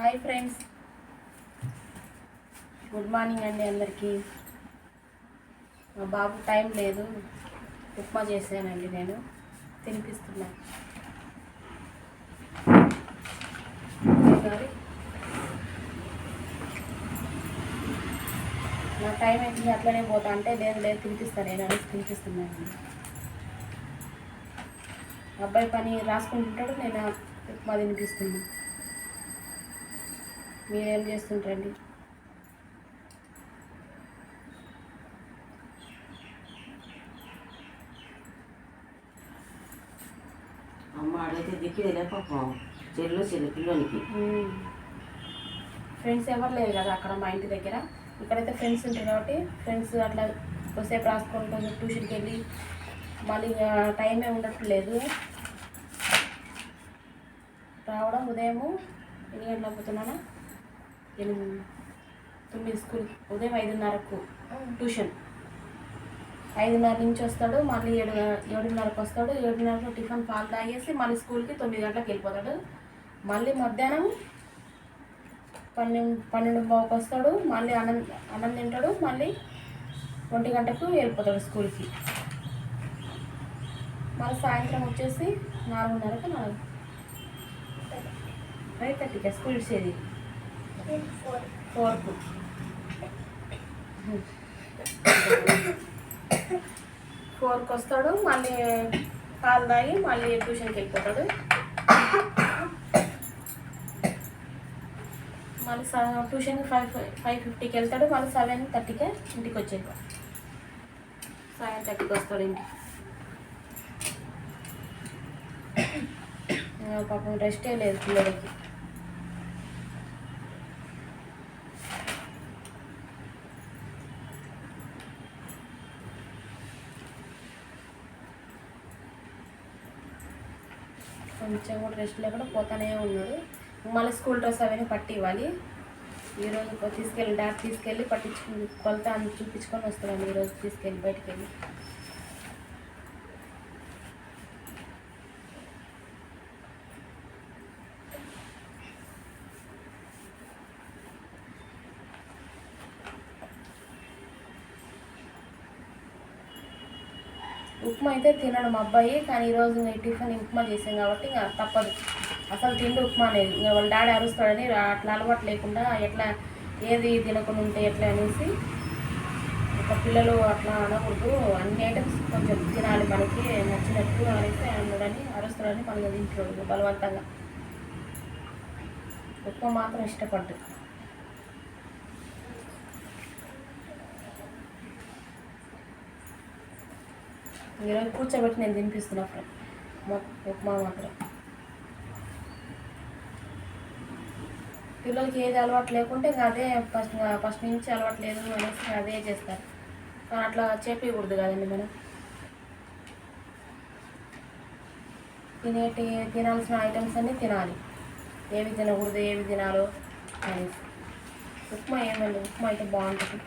Hi friends. Good morning అండి అందరికీ. మా బాబు టైం లేదు. ఉప్మా చేశానండి నేను. తినిపిస్తున్నా. నా టైం అయితే అట్లనే పోతా. అంటే లేదు లేదు తినిపిస్తాను నేను అనేసి తినిపిస్తున్నాను అబ్బాయి పని రాసుకుంటుంటాడు. నేను ఉప్మా తినిపిస్తున్నాను మీరేం చేస్తుంటారండి? అమ్మ ఆడైతే దిక్కుదేలే పాపం. చెల్లు చెల్లి పిల్లోనికి. ఫ్రెండ్స్ ఎవరు లేరు కదా అక్కడ మా ఇంటి దగ్గర. ఇక్కడైతే ఫ్రెండ్స్ ఉంటారు కాబట్టి ఫ్రెండ్స్ అట్లా కొద్దిసేపు రాసుకొని కొంచెం ట్యూషన్కి వెళ్ళి. మళ్ళీ ఇక టైమే ఉండట్లేదు. రావడం ఉదయము ఎన్ని గంటలకు పోతున్నానా ఎనిమిది తొమ్మిది స్కూల్ ఉదయం ఐదున్నరకు ట్యూషన్. ఐదున్నర నుంచి వస్తాడు మళ్ళీ ఏడు ఏడున్నరకు వస్తాడు. ఏడున్నరకు టిఫిన్ పాలు తాగేసి మళ్ళీ స్కూల్కి తొమ్మిది గంటలకు వెళ్ళిపోతాడు. మళ్ళీ మధ్యాహ్నం పన్నెండు పన్నెండు బాబుకి వస్తాడు. మళ్ళీ అన్నం అన్నం తింటాడు. మళ్ళీ ఒంటి గంటకు వెళ్ళిపోతాడు స్కూల్కి. మళ్ళీ సాయంత్రం వచ్చేసి నాలుగున్నరకు నాలుగు ఫైవ్ థర్టీకి స్కూల్ ఇచ్చేది ఫోర్క్ ఫోర్కి వస్తాడు మళ్ళీ పాలు తాగి మళ్ళీ ట్యూషన్కి వెళ్ళిపోతాడు. మళ్ళీ ట్యూషన్ ఫైవ్ ఫైవ్ ఫిఫ్టీకి వెళ్తాడు మళ్ళీ సెవెన్ థర్టీకే ఇంటికి వచ్చేది సెవెన్ థర్టీకి వస్తాడు ఇంటికి? పాపం రెస్టే లేదు పిల్లలకి. కొంచెం కూడా రెస్ట్ లేకుండా పోతానే ఉన్నాడు. మళ్ళీ స్కూల్ డ్రెస్ అవన్నీ పట్టి ఇవ్వాలి ఈరోజు తీసుకెళ్ళి డాక్టర్ తీసుకెళ్ళి పట్టించుకుని కొలత అని చూపించుకొని వస్తున్నాను ఈరోజు తీసుకెళ్ళి బయటికి వెళ్ళి. ఉప్మా అయితే తినడు మా అబ్బాయి కానీ ఈరోజు ఇంకా టిఫిన్ ఉప్మా చేసాం కాబట్టి ఇంకా తప్పదు. అసలు తిండి ఉప్మా అనేది. ఇంకా వాళ్ళ డాడీ అరుస్తాడని అట్లా అలవాటు లేకుండా ఎట్లా ఏది తినకుండా ఉంటే ఎట్లా అనేసి ఒక పిల్లలు అట్లా అనకూడదు. అన్ని ఐటమ్స్ కొంచెం తినాలి మనకి నచ్చినట్టు అనేసి అన్నాడని అరుస్తాడని మనకి తింటున్నాడు బలవంతంగా. ఉప్మా మాత్రం ఇష్టపడ్డాడు ఈరోజు కూర్చోబెట్టి నేను తినిపిస్తున్నా ఫ్రెండ్. ఉప్మా మాత్రం. పిల్లలకి ఏది అలవాటు లేకుంటే ఇంకా అదే ఫస్ట్ ఫస్ట్ నుంచి అలవాటు లేదు అనేసి అదే చేస్తారు. కానీ అట్లా చెప్పకూడదు కదండి మనం. తినేటి తినాల్సిన ఐటమ్స్ అన్నీ తినాలి. ఏవి తినకూడదు ఏవి తినాలో అనేసి. ఉప్మా ఏమండి? ఉప్మా అయితే బాగుంటుంది.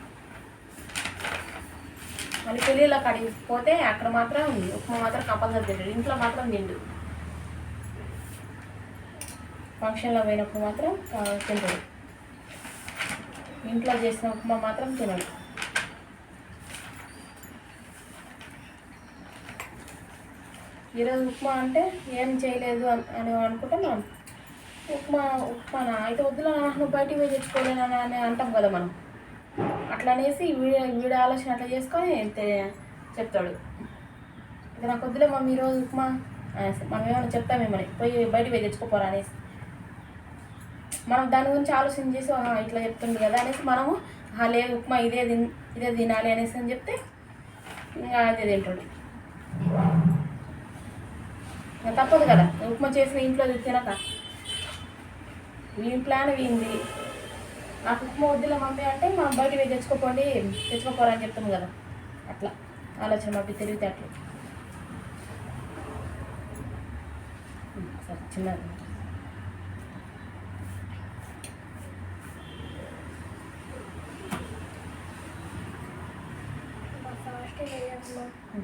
మళ్ళీ పెళ్ళిళ్ళ కాడికి పోతే అక్కడ మాత్రం ఉప్మా మాత్రం కంపల్సరీ తింటాడు. ఇంట్లో మాత్రం తిండు. ఫంక్షన్లో పోయినప్పుడు మాత్రం తింటాడు. ఇంట్లో చేసిన ఉప్మా మాత్రం తినడు. ఈరోజు ఉప్మా అంటే ఏం చేయలేదు అని అని అనుకుంటున్నాం. ఉప్మా ఉప్మానా అయితే వద్దులా నువ్వు బయటికి పోయి తెచ్చుకోలేనా అని అంటాం కదా మనం. అట్లా అనేసి వీడి వీడి ఆలోచన అట్లా చేసుకొని చెప్తాడు. ఇక నాకు వద్దులే మమ్మీ ఈరోజు ఉప్మా మనం ఏమైనా చెప్తామేమని పోయి బయటికి పోయి తెచ్చుకోపోరా అనేసి. మనం దాని గురించి ఆలోచన చేసి ఇట్లా చెప్తుంది కదా అనేసి మనము లేదు ఉప్మా ఇదే తిన్ ఇదే తినాలి అనేసి అని చెప్తే ఇంకా అదే తింటాడు. ఇంకా తప్పదు కదా. ఉప్మా చేసిన ఇంట్లో తినక. వీని ప్లాన్ వీంది నాకు ఉప్మా వద్దులే మమ్మీ అంటే మా బయట పోయి తెచ్చుకోపోండి అని చెప్తాం కదా. అట్లా. ఆలోచన మబ్బి తెలివితే అట్లా. సరే చిన్నది.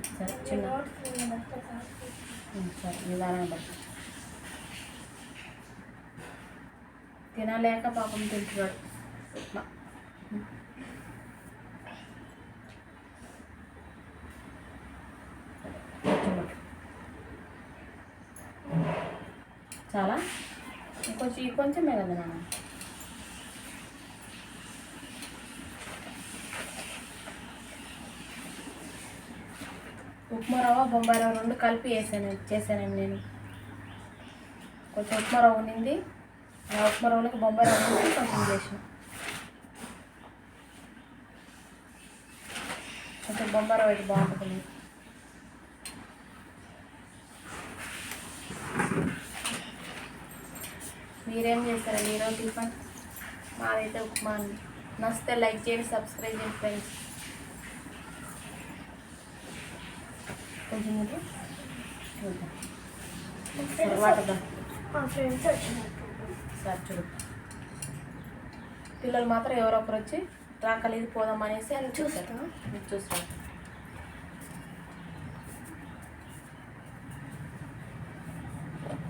సరే చిన్న. సరే తినలేక పాపం తింటున్నాడు. ఉప్మా కొంచెం చాలా కొంచెమే కదా నాన్న. ఉప్మా రవ్వ బొంబాయి రవ్వ రెండు కలిపి వేసాను చేశానండి నేను. కొంచెం ఉప్మా రవ్వ ఉండింది. ఆ ఉప్మా రవ్వకి బొంబాయి రవ్వ కొంచెం చేసాను కొంచెం రవ్వ అయితే బాగుంటుంది. మీరేం చేస్తారండి ఈరోజు టిఫిన్? మాదైతే ఉప్మా అండి. నచ్చితే లైక్ చేయండి సబ్స్క్రైబ్ చేయండి ఫ్రెండ్స్. కొంచెం సార్ చూడు. పిల్లలు మాత్రం ఎవరో ఒకరు వచ్చి రాకలేదు పోదాం అనేసి అని చూస్తారు చూస్తా చూస్తారు